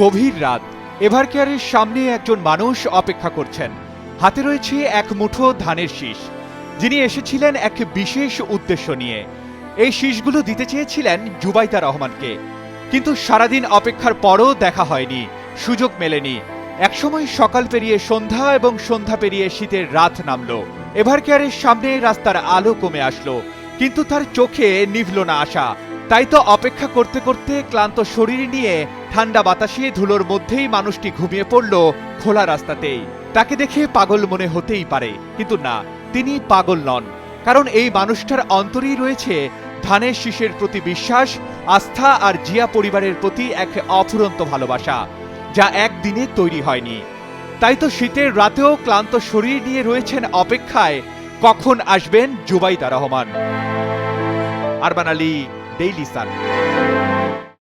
গভীর রাত এভারকেয়ারের সামনে একজন মানুষ অপেক্ষা করছেন। হাতে রয়েছে এক মুঠো ধানের শীষ, যিনি এসেছিলেন এক বিশেষ উদ্দেশ্য নিয়ে। এই শীষগুলো দিতে চেয়েছিলেন জুবাইদা রহমানকে, কিন্তু সারাদিন অপেক্ষার পরও দেখা হয়নি, সুযোগ মেলেনি। একসময় সকাল পেরিয়ে সন্ধ্যা এবং সন্ধ্যা পেরিয়ে শীতের রাত নামলো। এভারকেয়ারের সামনে রাস্তার আলো কমে আসলো, কিন্তু তার চোখে নিভল না আশা। তাই তো অপেক্ষা করতে করতে ক্লান্ত শরীর নিয়ে ঠান্ডা বাতাসে ধুলোর মধ্যেই মানুষটি ঘুমিয়ে পড়ল খোলা রাস্তাতেই। তাকে দেখে পাগল মনে হতেই পারে, কিন্তু না, তিনি পাগল নন। কারণ এই মানুষটার অন্তরেই রয়েছে ধানের শীষের প্রতি বিশ্বাস, আস্থা আর জিয়া পরিবারের প্রতি এক অফুরন্ত ভালোবাসা, যা একদিনে তৈরি হয়নি। তাই তো শীতের রাতেও ক্লান্ত শরীর নিয়ে রয়েছেন অপেক্ষায়, কখন আসবেন জুবাইদা রহমান? আরবান আলী ডেইলি সান